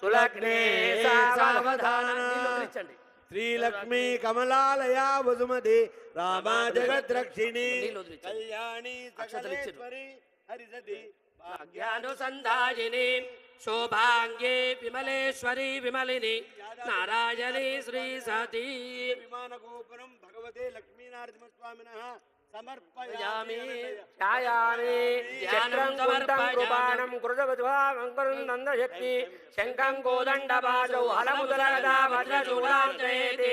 సులగ్నే సావధానం నీళ్ళు వదిలించండి. శ్రీలక్ష్మీ కమలాలయ వసుమతి రామా జగద్రక్షిణి. కళ్యాణి హరిసతి భాగ్యానుసంధాయిని శోభాంగే విమలేశ్వరి విమలిని నారాయణి శ్రీ సతీ. విమాన గోపురం భగవతే లక్ష్మీనారసింహస్వామిన ఛాయామి. చక్రం సమర్పయామి. కృపాణం కృతవద్భావంకరం నందశక్తి. శంఖం కోదండపాశౌ హలముదలగదా వజ్రచూడాం జయేతి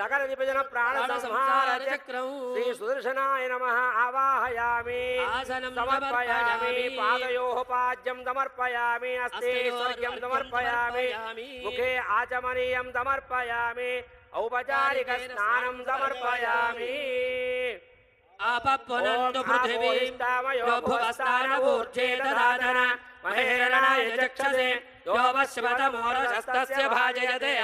సకల విభజన ప్రాణ సంహార చక్రం శ్రీ సుదర్శనాయ నమ ఆవాహయామి. సమర్పయామి. పాదయోః పాద్యం సమర్పయామి. అస్తే స్వర్గ్యం సమర్పయామి. ముఖే ఆచమనీయం సమర్పయామి. ఔపచారిక స్నానం సమర్పయామి. आपपनन्तु पृथिवीम् प्रभुवस्तानवूर्जे ददादन महेरणाय चक्षसे योपश्वतमोरशस्तस्य भाजयते।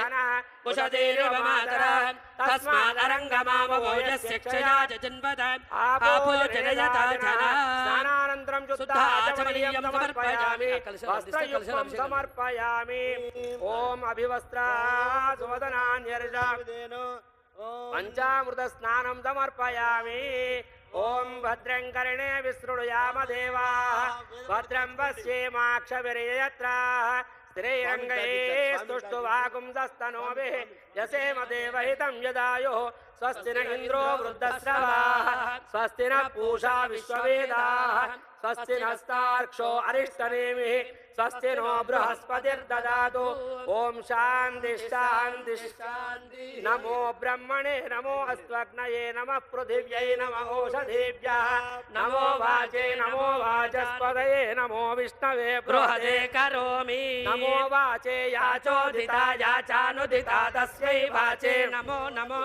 कुशतीरिव मातरः तस्मादरङ्गमामभोजस्य क्षया च जन्मत आपो जनयता जनः स्नानानन्तरं शुद्धाचमनीयं समर्पयामि। वस्त्रयुक्तं समर्पयामि। ॐ अभिवस्त्रा सुवदनान्यर्जामिदेन పంచామృత స్నానం సమర్పయామి ఓం భద్రం కర్ణే విసృణుయామ దేవా. భద్రం పశ్యేమాక్షవిర్యత్ర శ్రేయంగై స్తుష్టువాగుంసస్తనోభిः యసేమ దేవహితం యదాయో. స్వస్తి న ఇంద్రో వృద్ధశ్రవాः స్వస్తి న పూషా విశ్వవేదాः స్వస్తి నస్తార్క్షో అరిష్టనేమిः స్వస్తి నో బృహస్పతిర్దదాతు ఓం శాంతి శాంతి శాంతి నమో బ్రహ్మణే నమో అస్త్వగ్నయే నమ పృథివ్యై నమ ఓషధేభ్య నమో వాచే నమో వాచస్పదయే నమో విష్ణవే బృహదే బృహదే కరోమి నమో వాచే యాచోదితా యాచానుదితా తస్యై వాచే నమో నమో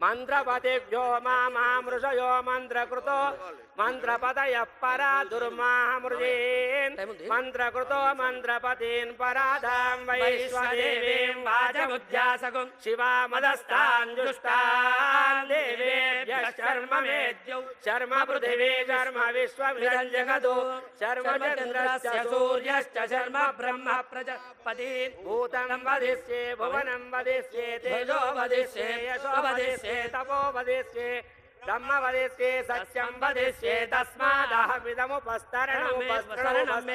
मन्त्रपतिभ्यो मामृषयो मन्त्रकृतो మంత్రపదయ పరా దుర్మామృజీన్. మంత్రకృతో మంత్రపతీన్ పరాధాం వైశ్వదేవీం వాచముధ్యాసగుం శివామదస్తాన్ దుష్టాన్ దేవేభ్యः శర్మ మేద్యౌ శర్మ పృథివీ శర్మ విశ్వమిదం జగదు శర్మ చంద్రస్య సూర్యశ్చ శర్మ బ్రహ్మ ప్రజపతి భూతం వదిష్యే భువనం వదిష్యే తేజో వదిష్యే యశో వదిష్యే. తపో వదిష్యే. బ్రహ్మ వదిష్యే సత్యం వదిష్యే తస్మాదహమిదముపస్తరణముపస్తరణం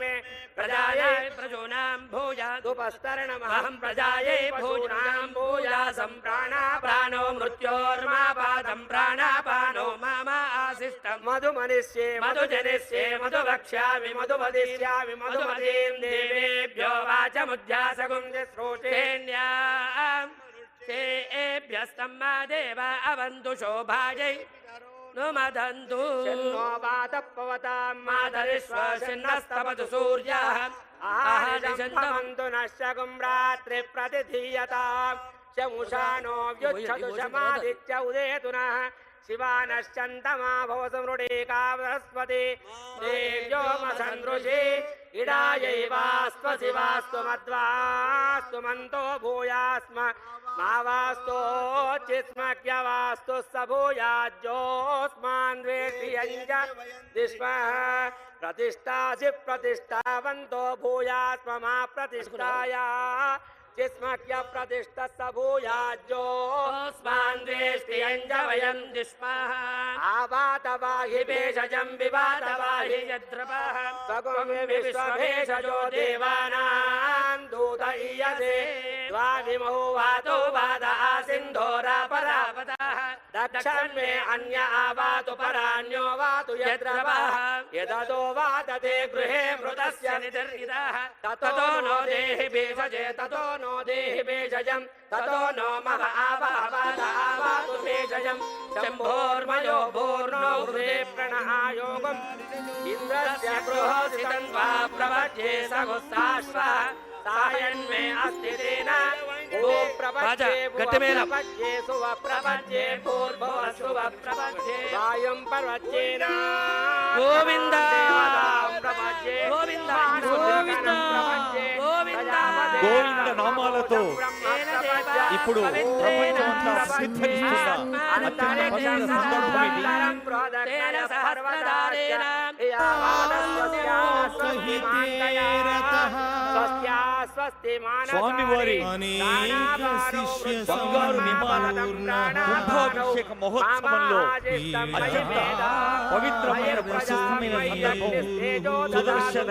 మే ప్రజాయే ప్రజోనాం భూయాదు దుపస్తరణమహం ప్రజాయై భూనాం భూయాసం ప్రాణాపానో మృత్యోర్మాపాదం ప్రాణాపానో మమ ఆశిష్టం మధుమనిష్యే మధుజనిష్యే మధువక్ష్యామి మధుమదిష్యామి మధుమదీం దేవేభ్యో వాచముధ్యాసగుం ते एभ्यस्तम्मा देव अवन्तु शोभायै नु मदन्तु नो वातपवतां मातरिश्वशिन्नस्तपतु सूर्यः आहरिषन्तमन्तु नश्यगुं रात्रिः प्रतिधीयताम् शमुषा नो व्युच्छतु शमादित्य उदेतु नः शिवानश्चन्तमाभवसमृडेकावस्पति देव्योमसन्दृशि इडायैवास्त्व शिवास्त्वमद्वास्त्वमन्तो भूयास्म मन्तो भूयास्म मावास्तोचिस्मक्यवास्तु स भूयाज्योऽस्मान् द्वेष्यञ्च दिष्मः प्रतिष्ठासि प्रतिष्ठावन्तो भूयास्म मा प्रतिष्ठाया चिस्मक्य प्रतिष्ठ स भूयाज्योऽस्मान् द्वेष्यञ्च वयम् दिष्मः आवातवाहि भेषजम् विवातवाहि यद्रवः स्वगुं विश्वभेषजो देवानां दूत ईयसे द्वाविमौ वातो वाद आसिन्धोरा परा परापतः दक्षन्मे अन्य आवातु परान्यो वातु यद्रवः यदतो वादते गृहे मृतस्य निदर्हितः ततो नो देहि भेषजे ततो नो देहि भेषजम् ततो नो मम आवावाद आवातु भेषजम् शम्भोर्मयो भूर्णो हृदे प्रणः योगम् इन्द्रस्य गृहोसितं वा प्रपद्ये सगुस्ताश्व सायन्मे अस्ति तेन రాజా, గట్టి మేళం. ప్రపంచే శుభ ప్రపంచే పూర్భవ శుభ ప్రపంచే వాయుం పర్వచ్చేన గోవింద. ప్రపంచే గోవింద. గోవింద గోవింద. గోవింద నామాలతో ఇప్పుడు ప్రపంచమంతా సిద్ధరిస్తున్న అత్యంత పవిత్ర సందర్భం ఇది స్వామివారి బంగారు విమాన కుంభాభిషేక మహోత్సవంలో అత్యంత పవిత్రమైన ప్రశస్తమైన సందర్భం సుదర్శన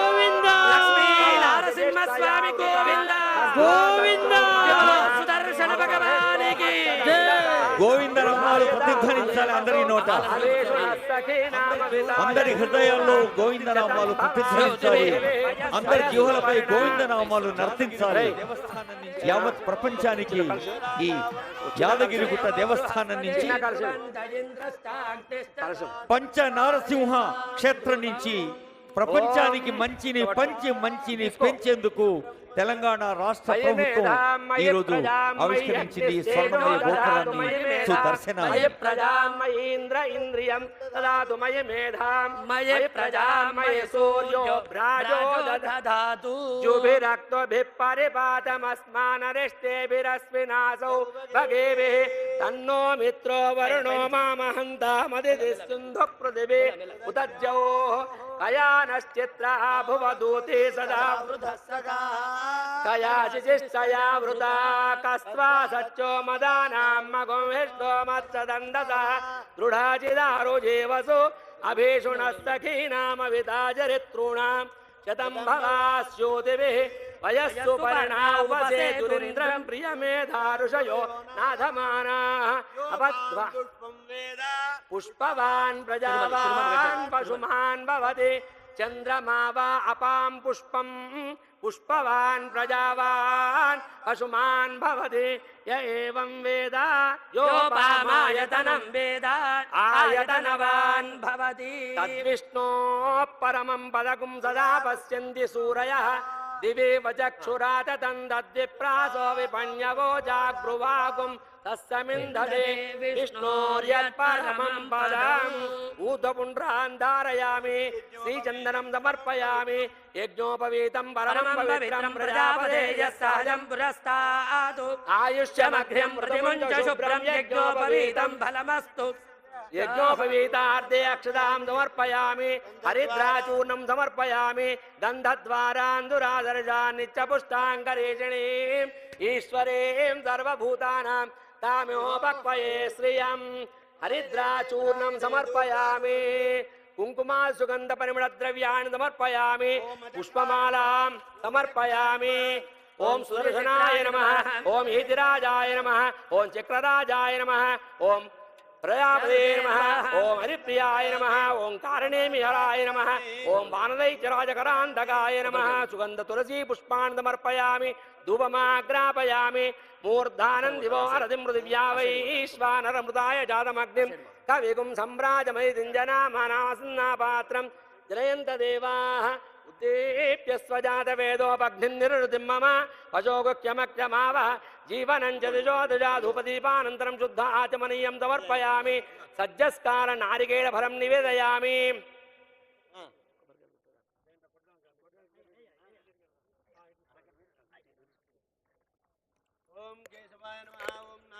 ప్రతిధ్వనించాలి అందరి నోట. అందరి హృదయాల్లో గోవింద నామాలు ప్రతిధ్వనించాలి. అందరి జీవులపై గోవింద నామాలు నర్తించాలి. యావత్ ప్రపంచానికి ఈ యాదగిరిగుట్ట దేవస్థానం నుంచి పంచ నారసింహ క్షేత్రం నుంచి ప్రపంచానికి మంచిని పంచి మంచిని పెంచేందుకు తెలంగాణ రాష్ట్ర ప్రభుత్వం ఈ రోజు ఆవిష్కరించింది స్వర్ణమయ గోపురాన్ని సుదర్శన ప్రజామయేంద్ర ఇంద్రియం దాదు మయ మేధాం మయ ప్రజామయ సూర్యో రాజో దాదు జుభిరక్తో విరస్వినాసౌ భగేవే తన్నో మిత్రో వరుణో మామహంతా సింధు పృథివీ ఉదజ్జో. कयानश्चित्रः भुवदूते सदा कयाचिचिष्टया वृता कस्त्वा सच्चो मदानां मगुंहिष्टो मत्सदण्डसः दृढाचिदारुजीवसु अभीषुणस्तखीनामविताचरितॄणाम् शतं भवास्योतिभिः వయస్సు పర్ణా ఉపసే దురింద్రం ప్రియమేధారుషయో నాథమానా అపద్వ పుష్పవాన్ ప్రజావాన్ పశుమాన్ భవతి చంద్రమా వా అపాం పుష్పం పుష్పవాన్ ప్రజావాన్ పశుమాన్ భవతి య ఏవం వేద యోపామాయతనం వేద ఆయతనవాన్ భవతి తద్విష్ణో పరమం పదకుం సదా పశ్యంతి సూరయః दिवेव चक्षुरातन्दद्विप्रासो विपण्यवो जाग्रुवागुम् तस्समिन्धरे विष्णोर्यत्परमम् पदम् ऊर्ध्वपुण्ड्रान् धारयामि श्रीचन्दनम् समर्पयामि। यज्ञोपवीतम् परमम् पवित्रम् प्रजापदेयः सहजम् पुरस्तात् आयुष्यमघ्नम् प्रतिमुञ्च शुभ्रम् यज्ञोपवीतम् फलमस्तु। యజ్ఞోపవీతార్థే అక్షదాం సమర్పయామి హరిద్రాచూర్ణం సమర్పయామి గంధద్వారాందురాదర్శా నిత్యపుష్టాంకరేషిణీం ఈశ్వరీం సర్వభూతానాం తామోపక్వయే శ్రియం హరిద్రాచూర్ణం సమర్పయామి కుంకుమా సుగంధ పరిమళ ద్రవ్యాన్ని సమర్పయామి పుష్పమాలాం సమర్పయామి ఓం సుదర్శనాయ నమ ఓం ఈతిరాజాయ నమ ఓం చక్రరాజాయ నమ ఓం ప్రజాపతే నమ ఓం హరిప్రియాయ నమ ఓం కారణేమిహరాయ నమ ఓం వానరైత్యరాజకరాంతకాయ నమ సుగంధ తులసీ పుష్పాన్ సమర్పయామి ధూపమాగ్రాపయామి మూర్ధానం దివో అరతిం మృదివ్యా వైశ్వానరమృతాయ జాతమగ్నిం కవిగుం సంభ్రాజమైదింజనామానాసన్నాపాత్రం జలయంత దేవాః ఉద్దీప్య స్వజాతవేదోపగ్నిం నిరుతిం మమ పశోగుఖ్యమఖ్యమావహ జీవనం శుద్ధ ఆచమనీయం సమర్పయామి. సజ్జస్కార నారికేళ ఫలం నివేదయామి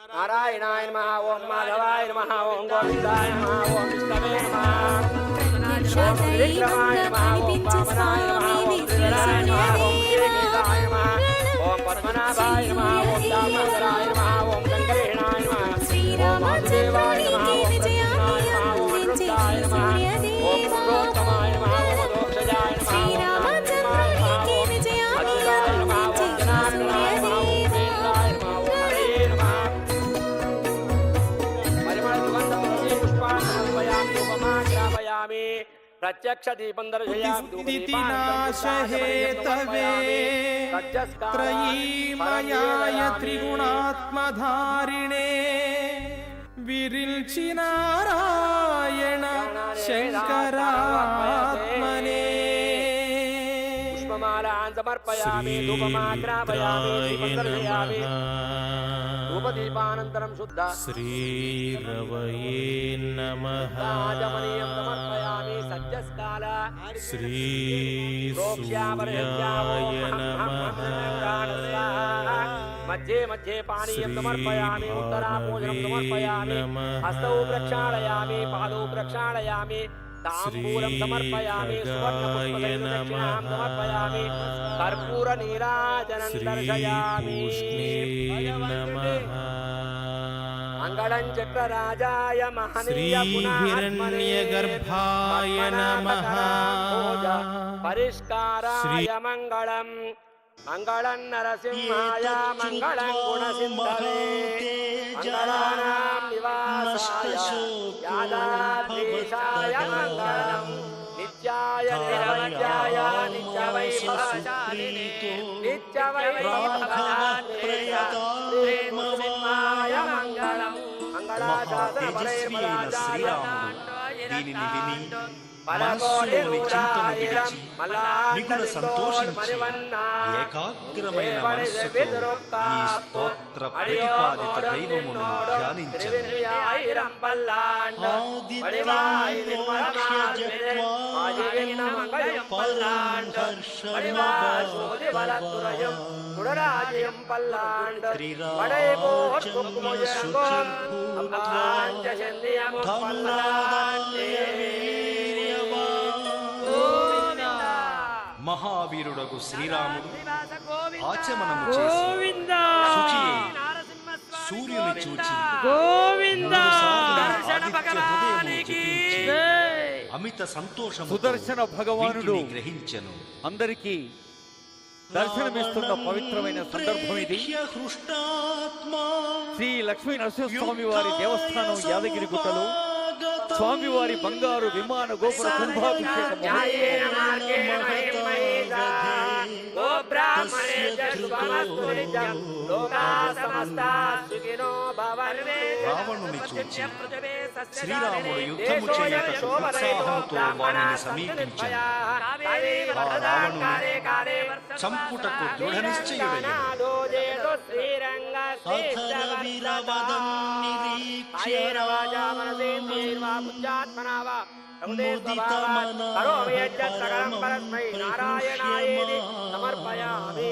నారాయణాయ నమ ఓం మాధవాయ నమ ఓం గోవిందాయ నమ ఓం విష్ణవే నమ. ఓం పద్మనాభాయ నమ ఓం దామోదరాయ నమ ఓం శంకరేణాయ నమ ఓం प्रत्यक्षदीपं दर्शयाशहे तवे त्रयीमयाय त्रिगुणात्मधारिणे विरिल्चिनारायण शङ्करात्मने धूपमालान् समर्पयामि धूपमाग्रापयामि दीपकर्षयामि धूपदीपानन्तरं शुद्ध श्रीरवये नमः राजमनीयं समर्पयामि सद्यस्काल श्री सूर्याय नमः मध्ये मध्ये पानीयं समर्पयामि उत्तराभोजनं समर्पयामि हस्तौ प्रक्षालयामि पादौ प्रक्षालयामि తాంబూలం సమర్పయామి సమర్పయామి కర్పూర నీరాజనం దర్శయామి మంగళం చక్రరాజాయ మహనీయ శ్రీహిరణ్యగర్భాయ నమః. పరిష్కారాయ మంగళం. మంగళం నరసింహాయ మంగళం గుణసింధవే మంగళానాం నివాసాయ యాదాద్రీశాయ మంగళం నిత్యాయ నిరవధ్యాయ నిత్యవైభవశాలినే నిత్యవైభవశాలినే మంగళం మంగళాశాసన పరైర్మరాజాయ దీనిని విని మనస్సులోని చింతను విడిచి మిగుల సంతోషించి ఏకాగ్రమైన మనస్సుతో ఈ స్తోత్ర ప్రతిపాదిత దైవమును ధ్యానించను మహావీరుడకు శ్రీరాముడు ఆచమనము చేసి సూర్యుని చూచి అమిత సంతోషము సుదర్శన భగవానుడు గ్రహించను. అందరికీ దర్శనమిస్తున్న పవిత్రమైన సందర్భం ఇది. శ్రీ లక్ష్మీ నరసింహస్వామి వారి దేవస్థానం యాదగిరి గుట్టలో. స్వామివారి బంగారు విమాన గోపుర కుంభాభిషేక మహోత్సవం రావణుని చూచి శ్రీరాముడు యుద్ధము చేయట ఉత్సాహంతో వారిని సమీపించాడు ఆ రావణుని చంపుటకు దృఢ నిశ్చయుడయ్యాడు श्रीरङ्गीरवदन्निरीक्ष्येरवाजामनसेन्द्रीर्वापुञ्जात्मना वा करोम्यज्जत्सकलं परस्मै नारायणायेति समर्पयामि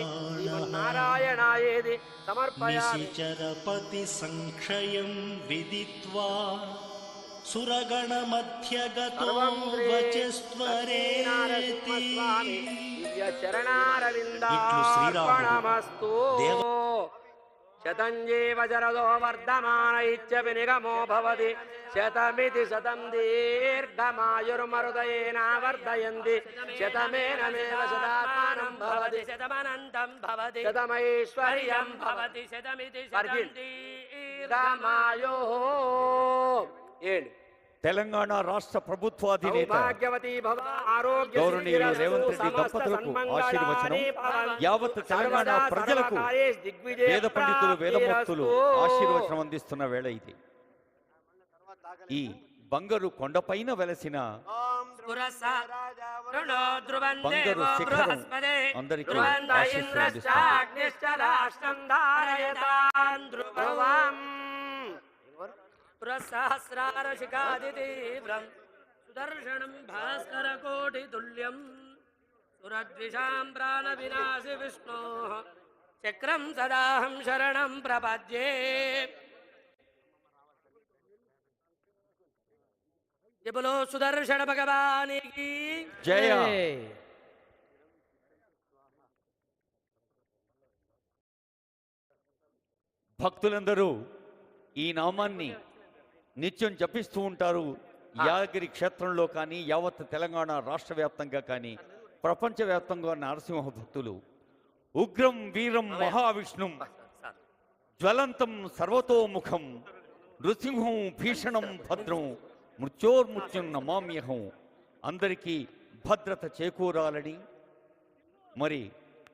नारायणायेति समर्पयामि चरपति संक्षयं विदित्वा సురగణమధ్యగతో సర్వం వచస్వరేతి చరణారవిందార్పణమస్తు శ్రీరాముడు దేవ- శతంజీవ జరదో వర్ధమాన ఇత్యపి నిగమో భవతి శతమితి శతం దీర్ఘమాయుర్మరుదయేన వర్ధయంతి శతమేనమేవ శతాత్మానం భవతి శతమనంతం భవతి శతమైశ్వర్యం భవతి శతమితి. శతం ఏంటి తెలంగాణ రాష్ట్ర భవ ఆరోగ్య గౌరవనీయులు రేవంత్ రెడ్డి దంపతులకు ఆశీర్వచనం. యావత్ తెలంగాణ ప్రజలకు వేద పండితులు వేదమూర్తులు ఆశీర్వచనం అందిస్తున్న వేళ ఇది. ఈ బంగారు కొండపైన వెలసిన బంగారు శిఖరం అందరికీ ఆశీస్సులు ఇంద్రాష్ట్రం పురసహస్రారశిఖాదితీవ్రం సుదర్శనం భాస్కరకోటితుల్యం సురద్విషాం ప్రాణవినాశి విష్ణో చక్రం సదాహం శరణం ప్రపద్యే జబలో సుదర్శన భగవానికి జయ భక్తులందరూ ఈ నామాన్ని నిత్యం జపిస్తూ ఉంటారు. యాదగిరి క్షేత్రంలో కానీ యావత్ తెలంగాణ రాష్ట్ర వ్యాప్తంగా కానీ ప్రపంచవ్యాప్తంగా నరసింహ భక్తులు ఉగ్రం వీరం మహావిష్ణుం జ్వలంతం సర్వతోముఖం నృసింహం భీషణం భద్రం మృత్యోర్మృత్యుం నమామ్యహం. అందరికీ భద్రత చేకూరాలని. మరి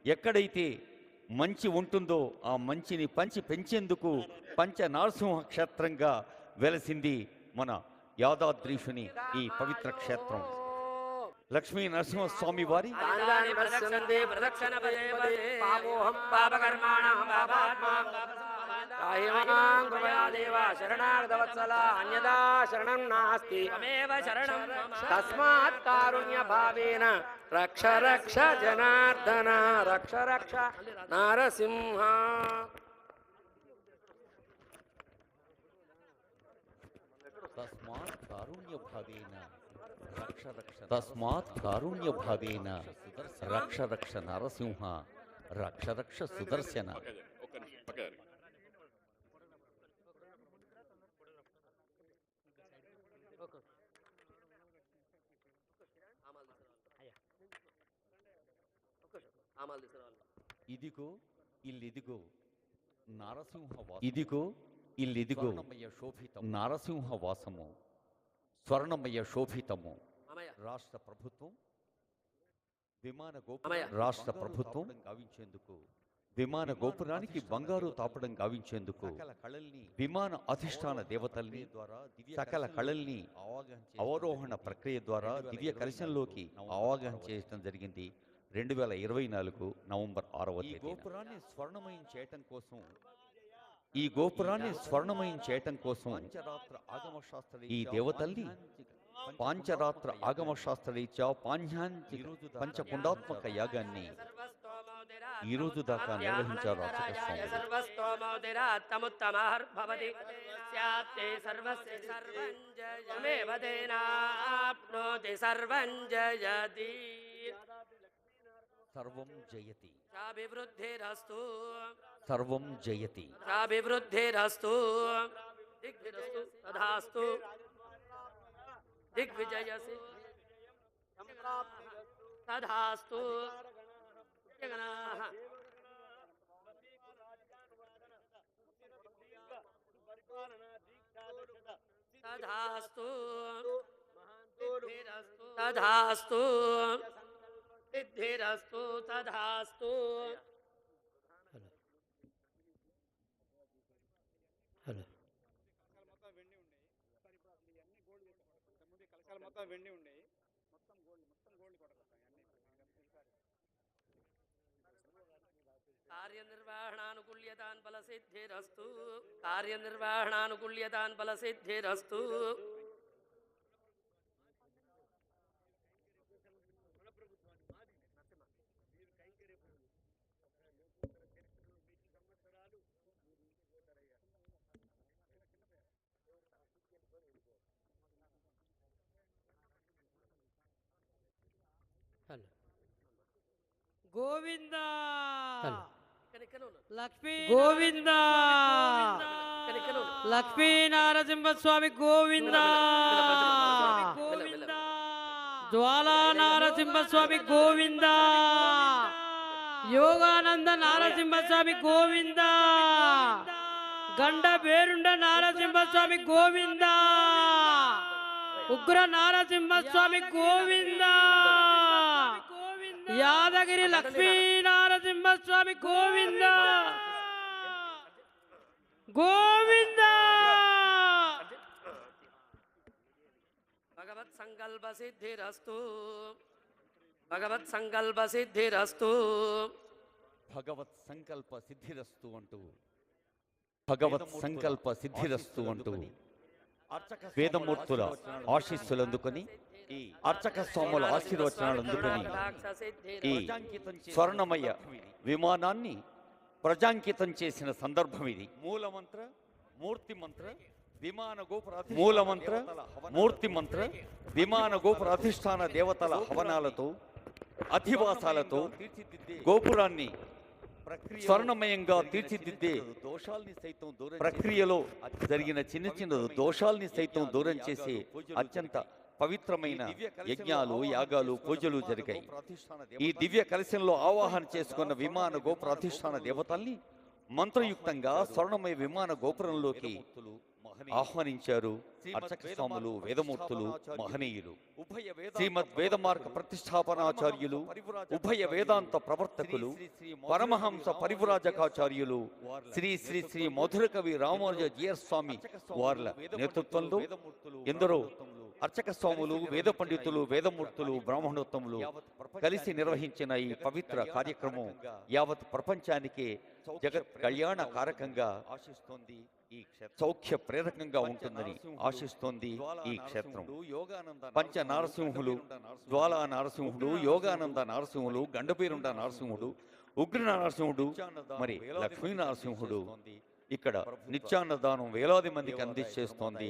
ఎక్కడైతే మంచి ఉంటుందో ఆ మంచిని పంచి పెంచేందుకు పంచ నరసింహ క్షేత్రంగా వెలసింది మన యాదాద్రీషుని ఈ పవిత్ర క్షేత్రం. లక్ష్మీ నరసింహస్వామి వారి. తస్మాత్ కారుణ్య భావేన రక్ష రక్ష జనార్దన రక్ష రక్ష నారసింహ. తస్మాత్ కారుణ్య భావేన రక్ష రక్ష తస్మాత్ కారుణ్య భావేన రక్ష రక్ష నరసింహ రక్ష రక్ష సుదర్శన ఇదిగో ఇల్లిదిగో నారసింహ ఇదిగో ఇల్లిదిగో నారసింహ వాసము స్వర్ణమయ శోభితము. రాష్ట్ర ప్రభుత్వం విమాన. గోపురం రాష్ట్ర ప్రభుత్వం గావించేందుకు విమాన గోపురానికి బంగారు తాపడం గావించేందుకు విమాన అధిష్టాన దేవతల్ని సకల కళల్ని అవరోహణ ప్రక్రియ ద్వారా దివ్య కలశంలోకి అవగాహన చేయడం జరిగింది. రెండు వేల ఇరవై నాలుగు నవంబర్ ఆరవ గోపురాన్ని స్వర్ణమయం చేయటం కోసం ఈ గోపురాన్ని స్వర్ణమయం చేయటం కోసం ఈ దేవతల్ని పాంచరాత్ర ఆగమ శాస్త్రరీత్యా పాంఛాంతి పంచపుండాత్మక యాగాన్ని ఈ రోజు దాకా నిర్వహించారు సర్వం జయతి. సర్వం सर्वं जयति। अभिवृद्धिरस्तु दिग्विजयस्तु तथास्तु दिग्विजयसि। तथास्तु जगनाः तथास्तु तथास्तु सिद्धिरस्तु तथास्तु మొత్తం వెండి ఉన్నాయి. మొత్తం గోల్డ్ మొత్తం గోల్డ్ కొట్టకొస్తాయి కార్యనిర్వహణానుకూల్యతాన్ ఫలసిద్ధిరస్తు కార్యనిర్వహణానుకూల్యతాన్ ఫలసిద్ధిరస్తు గోవింద. లక్ష్మీ గోవింద. లక్ష్మీ నారసింహ స్వామి గోవింద. గోవింద. జ్వాలా నారసింహ స్వామి గోవింద. యోగానంద నారసింహ స్వామి గోవింద. గండ పేరుండ నారసింహ స్వామి గోవింద. ఉగ్ర నారసింహ స్వామి గోవింద. యాదగిరి లక్ష్మీ నారసింహ స్వామి గోవింద. గోవింద. భగవత్ సంకల్ప సిద్ధిరస్తు. భగవత్ సంకల్ప సిద్ధిరస్తు. భగవత్ సంకల్ప సిద్ధిరస్తు అంటూ. భగవత్ సంకల్ప సిద్ధిరస్తు అంటూ. వేదమూర్తుల ఆశీస్సులందుకొని అర్చక స్వాముల ఆశీర్వచనాలు అందుకొని ఈ స్వర్ణమయ విమానాన్ని ప్రజాంకితం చేసిన సందర్భం ఇది. మూలమంత్ర మూర్తి మంత్ర విమాన గోపుర మూలమంత్ర మూర్తి మంత్ర విమాన గోపుర అధిష్టాన దేవతల హవనాలతో అధివాసాలతో గోపురాన్ని స్వర్ణమయంగా తీర్చిదిద్దే దోషాల్ని సైతం దూరం ప్రక్రియలో జరిగిన చిన్న చిన్న దోషాల్ని సైతం దూరం చేసే అత్యంత పవిత్రమైన యజ్ఞాలు యాగాలు పూజలు జరిగాయి. ఈ దివ్య కలశంలో ఆవాహన చేసుకున్న విమాన గోపుర అధిష్టాన దేవతల్ని మంత్రయుక్తంగా స్వర్ణమయ విమాన గోపురంలోకి ఆహ్వానించారు. అర్చక స్వాములు వేదమూర్తులు మహనీయులు. శ్రీమద్ వేదమార్గ ప్రతిష్టాపనాచార్యులు ఉభయ వేదాంత ప్రవర్తకులు పరమహంస పరివ్రాజకాచార్యులు శ్రీ శ్రీ శ్రీ మధుర కవి రామానుజ జీయర్ స్వామి వార్ల నేతృత్వంలో ఎందరో అర్చక స్వాములు వేద పండితులు వేదమూర్తులు బ్రాహ్మణోత్తములు కలిసి నిర్వహించిన ఈ పవిత్ర కార్యక్రమం యావత్ ప్రపంచానికి జగత్ కళ్యాణ కారకంగా ఆశిస్తోంది ఈ సౌఖ్య ప్రేరకంగా ఉంటుందని ఆశిస్తోంది ఈ క్షేత్రం. పంచ నారసింహులు జ్వాలా నారసింహుడు యోగానంద నారసింహులు గండపేరుండ నారసింహుడు ఉగ్ర నారసింహుడు మరి లక్ష్మీ నారసింహుడు ఇక్కడ నిత్యాన్నదానం వేలాది మందికి అందించేస్తోంది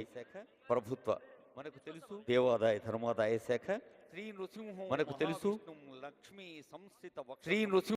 ప్రభుత్వ మనకు తెలుసు దేవాదాయ ధర్మాదాయ శాఖ. శ్రీ నృసింహం మనకు తెలుసు లక్ష్మీ సంస్థిత శ్రీ నృసింహ